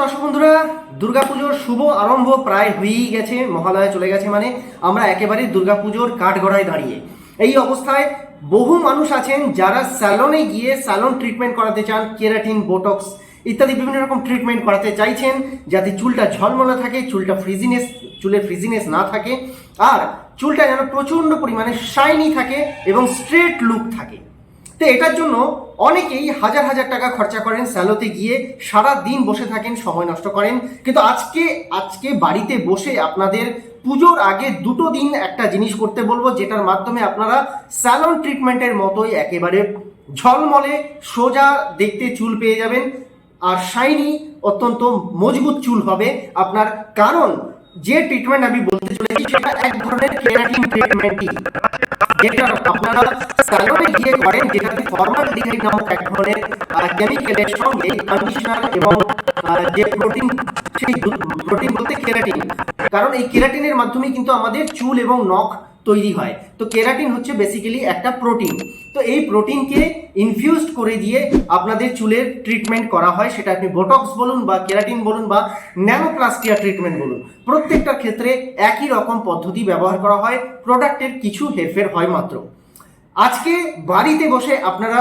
দর্শক বন্ধুরা, দুর্গাপুজোর শুভ আরম্ভ প্রায় হয়েই গেছে, মহালয়া চলে গেছে মানে আমরা একেবারে দুর্গাপুজোর কাঠগড়ায় দাঁড়িয়ে। এই অবস্থায় বহু মানুষ আছেন যারা স্যালনে গিয়ে স্যালন ট্রিটমেন্ট করাতে চান, কেরাটিন, বোটক্স ইত্যাদি বিভিন্ন রকম ট্রিটমেন্ট করাতে চাইছেন যাতে চুলটা ঝলমলে থাকে, চুলটা ফ্রিজিনেস চুলের ফ্রিজিনেস না থাকে, আর চুলটা যেন প্রচণ্ড পরিমাণে শাইনি থাকে এবং স্ট্রেট লুক থাকে। তো এটার জন্য অনেকেই হাজার হাজার টাকা খরচা করেন স্যালোতে গিয়ে সারা দিন বসে থাকেন, সময় নষ্ট করেন। কিন্তু আজকে আজকে বাড়িতে বসে আপনাদের পুজোর আগে দুটো দিন একটা জিনিস করতে বলব, যেটার মাধ্যমে আপনারা স্যালন ট্রিটমেন্টের মতোই একেবারে ঝলমলে সোজা দেখতে চুল পেয়ে যাবেন। আর শাইনি অত্যন্ত মজবুত চুল হবে আপনার, কারণ যে ট্রিটমেন্ট আমি বলতে চলেছি সেটা এক ধরনের কেরাটিন ট্রিটমেন্টই। যেটা আপনারা সালোনে গিয়ে করেন যেটাতে ফর্মাল ডিগ্রি নামক এক ধরনের কেমিক্যালের সঙ্গে কন্ডিশনার এবং যে প্রোটিন সেই প্রোটিন বলতে কেরাটিন কারণ এই কেরাটিনের মাধ্যমে কিন্তু আমাদের চুল এবং নখ তৈরি হয়। তো কেরাটিন হচ্ছে বেসিক্যালি একটা প্রোটিন তো এই প্রোটিনকে ইনফিউজড করে দিয়ে আপনাদের চুলের ট্রিটমেন্ট করা হয়, সেটা আপনি বোটক্স বলুন বা কেরাটিন বলুন বা ন্যানোপ্লাস্টিয়া ট্রিটমেন্ট বলুন। প্রত্যেকটার ক্ষেত্রে একই রকম পদ্ধতি ব্যবহার করা হয় প্রোডাক্টের কিছু হেরফের হয় মাত্র। আজকে বাড়িতে বসে আপনারা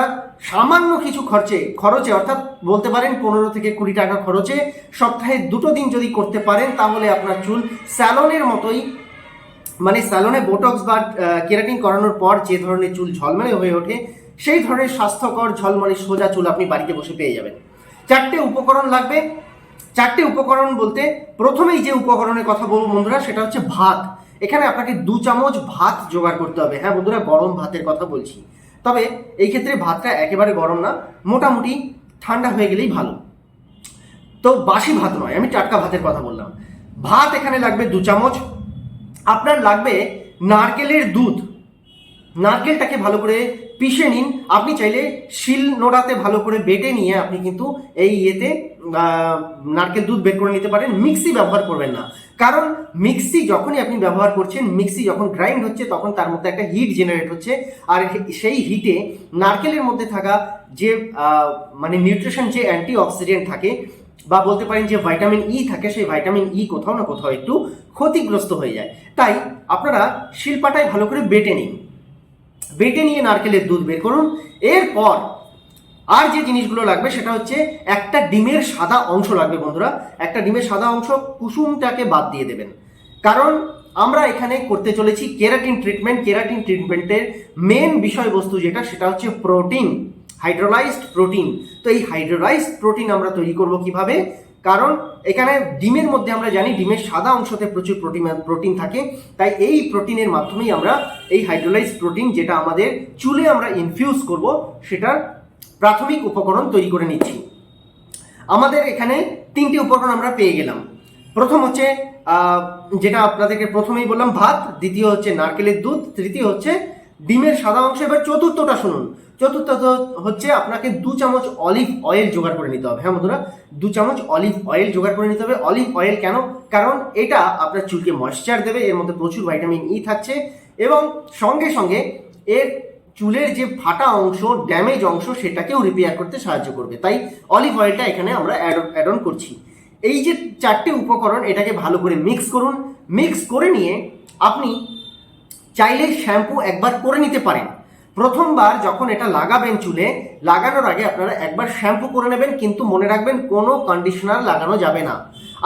সামান্য কিছু খরচে খরচে অর্থাৎ বলতে পারেন পনেরো থেকে কুড়ি টাকা খরচে সপ্তাহে দুটো দিন যদি করতে পারেন, তাহলে আপনার চুল স্যালনের মতোই মানে স্যালনে বোটক্স বা কেরাটিন করানোর পর যে ধরনের চুল ঝলমলে হয়ে ওঠে, সেই ধরনের স্বাস্থ্যকর ঝলমলে সোজা চুল আপনি বাড়িতে বসে পেয়ে যাবেন। চারটে উপকরণ লাগবে। চারটে উপকরণ বলতে প্রথমেই যে উপকরণের কথা বলব বন্ধুরা, সেটা হচ্ছে ভাত। এখানে আপনাকে দু চামচ ভাত জোগাড় করতে হবে। হ্যাঁ বন্ধুরা, গরম ভাতের কথা বলছি। তবে এই ক্ষেত্রে ভাতটা একেবারে গরম না, মোটামুটি ঠান্ডা হয়ে গেলেই ভালো। তো বাসি ভাত নয়, আমি টাটকা ভাতের কথা বললাম। ভাত এখানে লাগবে দু চামচ। আপনার লাগবে নারকেলের দুধ। নারকেলটাকে ভালো করে পিষে নিন। আপনি চাইলে শিল নোড়াতে ভালো করে বেটে নিয়ে আপনি কিন্তু এই ইয়েতে নারকেল দুধ বের করে নিতে পারেন। মিক্সি ব্যবহার করবেন না। কারণ মিক্সি যখনই আপনি ব্যবহার করছেন, মিক্সি যখন গ্রাইন্ড হচ্ছে, তখন তার মধ্যে একটা হিট জেনারেট হচ্ছে। আর সেই হিটে নারকেলের মধ্যে থাকা যে মানে নিউট্রিশন যে অ্যান্টি অক্সিডেন্ট থাকে বা বলতে পারেন যে ভাইটামিন ই থাকে, সেই ভাইটামিন ই কোথাও না কোথাও একটু ক্ষতিগ্রস্ত হয়ে যায়। তাই আপনারা শিলপাটায় ভালো করে বেটে নিন। বেটে নিয়ে নারকেলের দুধ বের করুন। এরপর আর যে জিনিসগুলো লাগবে সেটা হচ্ছে একটা ডিমের সাদা অংশ লাগবে বন্ধুরা। একটা ডিমের সাদা অংশ কুসুমটাকে বাদ দিয়ে দেবেন। কারণ আমরা এখানে করতে চলেছি কেরাটিন ট্রিটমেন্ট কেরাটিন ট্রিটমেন্টের মেন বিষয়বস্তু যেটা, সেটা হচ্ছে প্রোটিন হাইড্রোলাইজড প্রোটিন তো এই হাইড্রোলাইজড প্রোটিন আমরা তৈরি করব কীভাবে? কারণ এখানে ডিমের মধ্যে আমরা জানি ডিমের সাদা অংশতে প্রচুর প্রোটিন প্রোটিন থাকে। তাই এই প্রোটিনের মাধ্যমেই আমরা এই হাইড্রোলাইজ প্রোটিন যেটা আমাদের চুলে আমরা ইনফিউজ করব, সেটার প্রাথমিক উপকরণ তৈরি করে নিচ্ছি। আমাদের এখানে তিনটি উপকরণ আমরা পেয়ে গেলাম। প্রথম হচ্ছে যেটা আপনাদেরকে প্রথমেই বললাম, ভাত, দ্বিতীয় হচ্ছে নারকেলের দুধ, তৃতীয় হচ্ছে ডিমের সাদা অংশ, এবার চতুর্থটা শুনুন। চতুর্থ হচ্ছে আপনাকে দু চামচ অলিভ অয়েল জোগাড় করে নিতে হবে। হ্যাঁ বন্ধুরা, দু চামচ অলিভ অয়েল জোগাড় করে নিতে হবে। অলিভ অয়েল কেন? কারণ এটা আপনার চুলকে ময়েশ্চার দেবে, এর মধ্যে প্রচুর ভাইটামিন ই থাকছে এবং সঙ্গে সঙ্গে এর চুলের যে ফাটা অংশ ড্যামেজ অংশ, সেটাকেও রিপেয়ার করতে সাহায্য করবে। তাই অলিভ অয়েলটা এখানে আমরা অ্যাড অন করছি। এই যে চারটে উপকরণ, এটাকে ভালো করে মিক্স করুন। মিক্স করে নিয়ে আপনি চাইলে শ্যাম্পু একবার করে নিতে পারেন। প্রথমবার যখন এটা লাগাবেন চুলে, লাগানোর আগে আপনারা একবার শ্যাম্পু করে নেবেন, কিন্তু মনে রাখবেন কোনো কন্ডিশনার লাগানো যাবে না।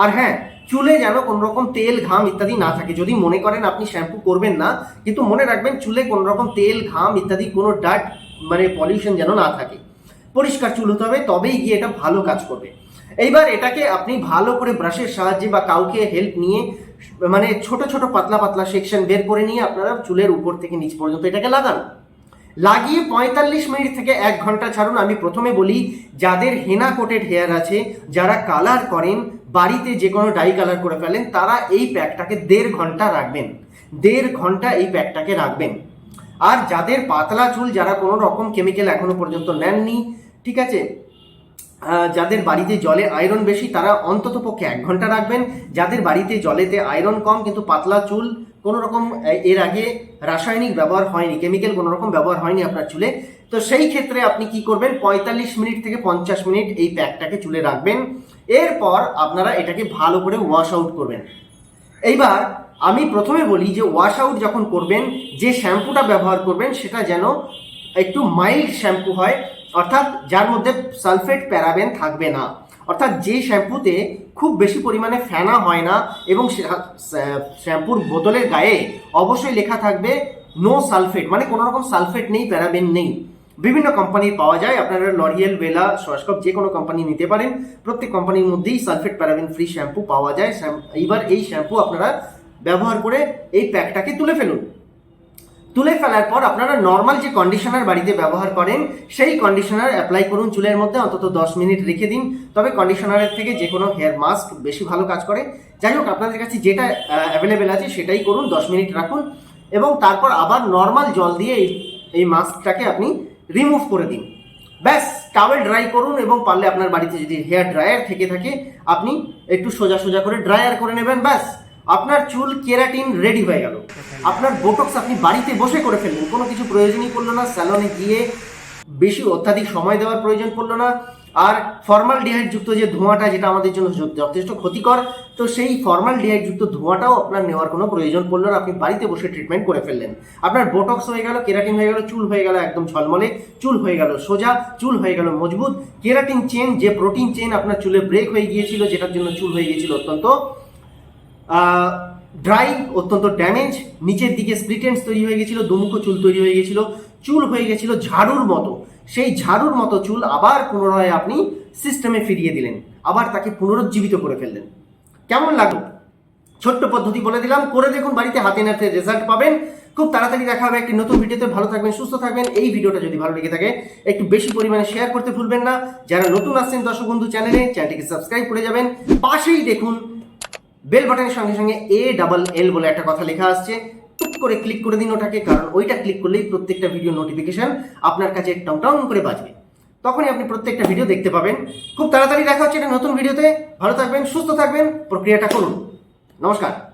আর হ্যাঁ চুলে যেন কোনো রকম তেল, ঘাম ইত্যাদি না থাকে। যদি মনে করেন আপনি শ্যাম্পু করবেন না, কিন্তু মনে রাখবেন চুলে কোনো রকম তেল, ঘাম ইত্যাদি কোনো ডার্ট মানে পলিউশন যেন না থাকে। পরিষ্কার চুল হতে হবে, তবেই গিয়ে এটা ভালো কাজ করবে। এইবার এটাকে আপনি ভালো করে ব্রাশের সাহায্যে বা কাউকে হেল্প নিয়ে মানে ছোট ছোট পাতলা পাতলা সেকশন বের করে নিয়ে আপনারা চুলের উপর থেকে নিচ পর্যন্ত এটাকে লাগান। লাগিয়ে পঁয়তাল্লিশ মিনিট থেকে এক ঘণ্টা ছাড়ুন। আমি প্রথমে বলি, যাদের হেনা কোটেড হেয়ার আছে, যারা কালার করেন, বাড়িতে যে কোনো ডাই কালার করে ফেলেন, তারা এই প্যাকটাকে দেড় ঘণ্টা রাখবেন। দেড় ঘণ্টা এই প্যাকটাকে রাখবেন। আর যাদের পাতলা চুল, যারা কোনো রকম কেমিক্যাল এখনও পর্যন্ত নেননি, ঠিক আছে? যাদের বাড়িতে জলে আয়রন বেশি, তারা অন্তত পক্ষে এক ঘণ্টা রাখবেন। যাদের বাড়িতে জলেতে আয়রন কম, কিন্তু পাতলা চুল, কোনো রকম এর আগে রাসায়নিক ব্যবহার হয়নি কেমিক্যাল কোনো রকম ব্যবহার হয়নি আপনার চুলে। তো সেই ক্ষেত্রে আপনি কি করবেন, পঁয়তাল্লিশ মিনিট থেকে পঞ্চাশ মিনিট এই প্যাকটাকে চুলে রাখবেন। এরপর আপনারা এটাকে ভালো করে ওয়াশ আউট করবেন। এইবার আমি প্রথমে বলি যে ওয়াশ আউট যখন করবেন, যে শ্যাম্পুটা ব্যবহার করবেন, সেটা যেন একটু মাইল্ড শ্যাম্পু হয় অর্থাৎ যার মধ্যে সালফেট প্যারাবেন থাকবে না। অর্থাৎ যে শ্যাম্পুতে খুব বেশি পরিমাণে ফেনা হয় না এবং শ্যাম্পুর বোতলের গায়ে অবশ্যই লেখা থাকবে নো সালফেট মানে কোনো রকম সালফেট নেই, প্যারাবেন নেই। বিভিন্ন কোম্পানির পাওয়া যায়, আপনারা লরিয়েল বেলা সস্কপ যে কোনো কোম্পানি নিতে পারেন। প্রত্যেক কোম্পানির মধ্যেই সালফেট প্যারাবেন ফ্রি শ্যাম্পু পাওয়া যায়। এইবার এই শ্যাম্পু আপনারা ব্যবহার করে এই প্যাকটাকে তুলে ফেলুন। তুলে ফেলার পর আপনারা নর্মাল যে কন্ডিশনার বাড়িতে ব্যবহার করেন, সেই কন্ডিশনার অ্যাপ্লাই করুন চুলের মধ্যে, অন্তত দশ মিনিট রেখে দিন। তবে কন্ডিশনারের থেকে যে কোনো হেয়ার মাস্ক বেশি ভালো কাজ করে। যাই হোক, আপনাদের কাছে যেটা অ্যাভেলেবেল আছে সেটাই করুন, দশ মিনিট রাখুন। এবং তারপর আবার নর্মাল জল দিয়ে এই এই মাস্কটাকে আপনি রিমুভ করে দিন। ব্যাস টাওয়েল ড্রাই করুন এবং পারলে আপনার বাড়িতে যদি হেয়ার ড্রায়ার থেকে থাকে, আপনি একটু সোজা সোজা করে ড্রায়ার করে নেবেন, ব্যাস। আপনার চুল কেরাটিন রেডি হয়ে গেল। আপনার বোটক্স আপনি বাড়িতে বসে করে ফেললেন। কোনো কিছু প্রয়োজনই পড়ল না স্যালনে গিয়ে বেশি অত্যাধিক সময় দেওয়ার প্রয়োজন পড়ল না। আর ফর্মাল যুক্ত যে ধোঁয়াটা, যেটা আমাদের জন্য যথেষ্ট ক্ষতিকর, তো সেই ফর্মাল যুক্ত ধোঁয়াটাও আপনার নেওয়ার কোনো প্রয়োজন পড়ল না। আপনি বাড়িতে বসে ট্রিটমেন্ট করে ফেললেন। আপনার বোটক্স হয়ে গেল, কেরাটিন হয়ে গেল, চুল হয়ে গেল একদম ঝলমলে। চুল হয়ে গেল সোজা, চুল হয়ে গেল মজবুত। কেরাটিন চেন যে প্রোটিন চেন আপনার চুলে ব্রেক হয়ে গিয়েছিল, যেটার জন্য চুল হয়ে গিয়েছিল অত্যন্ত ড্রাই অত্যন্ত ড্যামেজ নিচের দিকে স্প্লিটেন্স তৈরি হয়ে গেছিল, দুমুখো চুল তৈরি হয়ে গেছিল, চুল হয়ে গেছিল ঝাড়ুর মতো। সেই ঝাড়ুর মতো চুল আবার পুনরায় আপনি সিস্টেমে ফিরিয়ে দিলেন, আবার তাকে পুনরুজ্জীবিত করে ফেললেন। কেমন লাগল? ছোট্ট পদ্ধতি বলে দিলাম, করে দেখুন, বাড়িতে হাতে নাতে রেজাল্ট পাবেন। খুব তাড়াতাড়ি দেখা হবে একটি নতুন ভিডিওতে, ভালো থাকবেন, সুস্থ থাকবেন। এই ভিডিওটা যদি ভালো লেগে থাকে, একটু বেশি পরিমাণে শেয়ার করতে ভুলবেন না। যারা নতুন আসছেন দর্শক বন্ধু চ্যানেলে, চ্যানেলটিকে সাবস্ক্রাইব করে যাবেন। পাশেই দেখুন বেল বাটনের সঙ্গে সঙ্গে এ ডাবল এল বলে একটা কথা লেখা আসছে। টুক করে ক্লিক করে দিন ওটাকে, কারণ ওইটা ক্লিক করলেই প্রত্যেকটা ভিডিও নোটিফিকেশন আপনার কাছে টং টং করে বাজবে। তখনই আপনি প্রত্যেকটা ভিডিও দেখতে পাবেন। খুব তাড়াতাড়ি দেখা হচ্ছে একটা নতুন ভিডিওতে ভালো থাকবেন, সুস্থ থাকবেন, প্রক্রিয়াটা করুন। নমস্কার।